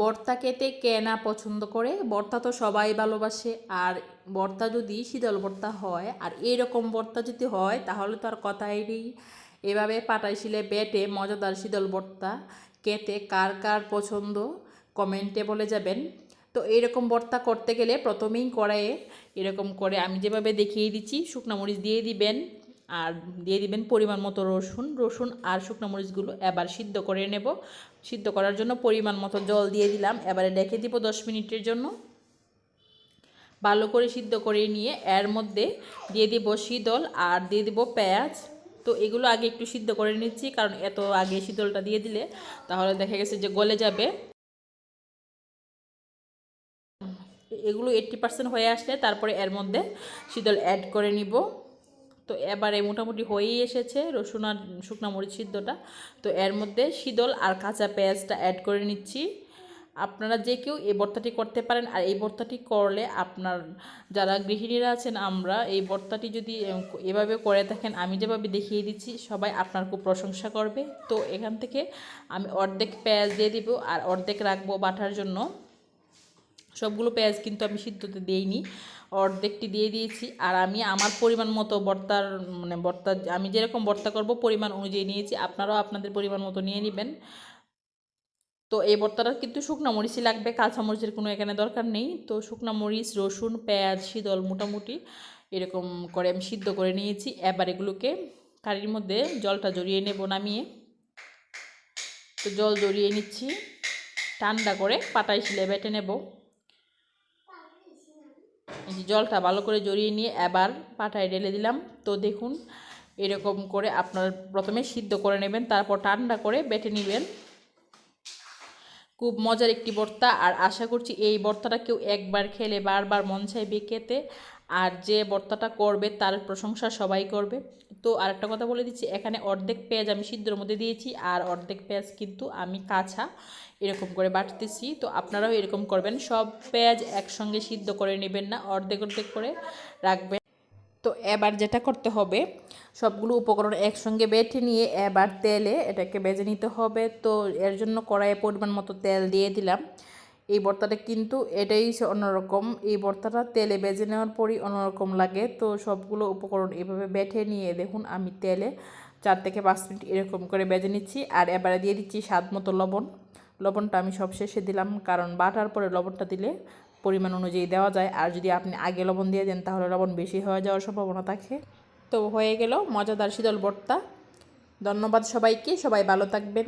ভর্তা খেতে কে না পছন্দ করে ভর্তা তো সবাই ভালোবাসে। আর ভর্তা যদি শীতল ভর্তা হয়, আর এইরকম ভর্তা যদি হয়, তাহলে তো আর কথাই নেই। এভাবে পাটাই শিলে বেটে মজাদার শীতল ভর্তা খেতে কার কার পছন্দ, কমেন্টে বলে যাবেন। তো এইরকম ভর্তা করতে গেলে প্রথমেই কড়াইয়ে এরকম করে আমি যেভাবে দেখিয়ে দিচ্ছি, শুকনো মরিচ দিয়ে দিবেন। আর দিয়ে দিবেন পরিমাণ মতো রসুন। রসুন আর শুকনো মরিচগুলো এবার সিদ্ধ করে নেব। সিদ্ধ করার জন্য পরিমাণ মতো জল দিয়ে দিলাম। এবারে ডেকে দিব দশ মিনিটের জন্য। ভালো করে সিদ্ধ করে নিয়ে এর মধ্যে দিয়ে দিব শীতল আর দিয়ে দিব পেঁয়াজ। তো এগুলো আগে একটু সিদ্ধ করে নিচ্ছি, কারণ এত আগে শীতলটা দিয়ে দিলে তাহলে দেখা গেছে যে গলে যাবে। এগুলো এইট্টি পার্সেন্ট হয়ে আসলে তারপরে এর মধ্যে শীতল অ্যাড করে নিব। তো এবারে মোটামুটি হয়েই এসেছে রসুন আর শুকনো মরিচ সিদ্ধটা তো এর মধ্যে শীতল আর কাঁচা পেঁয়াজটা অ্যাড করে নিচ্ছি। আপনারা যে কেউ এই ভর্তাটি করতে পারেন আর এই ভর্তাটি করলে আপনার যারা গৃহিণীরা আছেন আমরা এই ভর্তাটি যদি এভাবে করে থাকেন আমি যেভাবে দেখিয়ে দিচ্ছি, সবাই আপনার খুব প্রশংসা করবে। তো এখান থেকে আমি অর্ধেক পেঁয়াজ দিয়ে দিব আর অর্ধেক রাখব বাটার জন্য। সবগুলো পেঁয়াজ কিন্তু আমি সিদ্ধতে দিইনি। অর্ধেকটি দিয়ে দিয়েছি। আর আমি আমার পরিমাণ মতো ভর্তার মানে ভর্তা আমি যেরকম ভর্তা করব পরিমাণ অনুযায়ী নিয়েছি। আপনারাও আপনাদের পরিমাণ মতো নিয়ে নেবেন। তো এই ভর্তাটা কিন্তু শুকনো মরিচই লাগবে, কাঁচা মরিচের কোনো এখানে দরকার নেই। তো শুকনো মরিচ, রসুন, পেঁয়াজ, শীতল মোটামুটি এরকম করে আমি সিদ্ধ করে নিয়েছি। এবার এগুলোকে কারির মধ্যে জলটা জড়িয়ে নেব নামিয়ে। তো জল জড়িয়ে নিচ্ছি। ঠান্ডা করে পাটাই শিলে বেটে নেব। জলটা ভালো করে জড়িয়ে নিয়ে এবার পাটায় ঢেলে দিলাম। তো দেখুন, এরকম করে আপনার প্রথমে সিদ্ধ করে নেবেন, তারপর ঠান্ডা করে বেটে নেবেন। খুব মজার একটি বর্তা, আর আশা করছি এই বর্তাটা কেউ একবার খেলে বারবার মন চাইবে খেতে। আর যে ভর্তাটা করবে তার প্রশংসা সবাই করবে। তো আরেকটা কথা বলে দিচ্ছি, এখানে অর্ধেক পেঁয়াজ আমি সিদ্ধর মধ্যে দিয়েছি আর অর্ধেক পেঁয়াজ কিন্তু আমি কাঁচা এরকম করে বাটতেছি। তো আপনারাও এরকম করবেন, সব পেঁয়াজ একসঙ্গে সিদ্ধ করে নেবেন না, অর্ধেক অর্ধেক করে রাখবেন। তো এবার যেটা করতে হবে, সবগুলো উপকরণ একসঙ্গে বেটে নিয়ে এবার তেলে এটাকে বেজে নিতে হবে। তো এর জন্য কড়াইয়ে পরিমাণ মতো তেল দিয়ে দিলাম। এই ভর্তাটা কিন্তু এটাই অন্যরকম। এই ভর্তাটা তেলে বেজে নেওয়ার পরই অন্যরকম লাগে। তো সবগুলো উপকরণ এভাবে বেটে নিয়ে দেখুন, আমি তেলে চার থেকে পাঁচ মিনিট এরকম করে বেজে নিচ্ছি। আর এবারে দিয়ে দিচ্ছি স্বাদ মতো লবণ। লবণটা আমি সব শেষে দিলাম, কারণ বাটার পরে লবণটা দিলে পরিমাণ অনুযায়ী দেওয়া যায়। আর যদি আপনি আগে লবণ দিয়ে দেন, তাহলে লবণ বেশি হয়ে যাওয়ার সম্ভাবনা থাকে। তো হয়ে গেল মজাদার শীতল ভর্তা ধন্যবাদ সবাইকে, সবাই ভালো থাকবেন।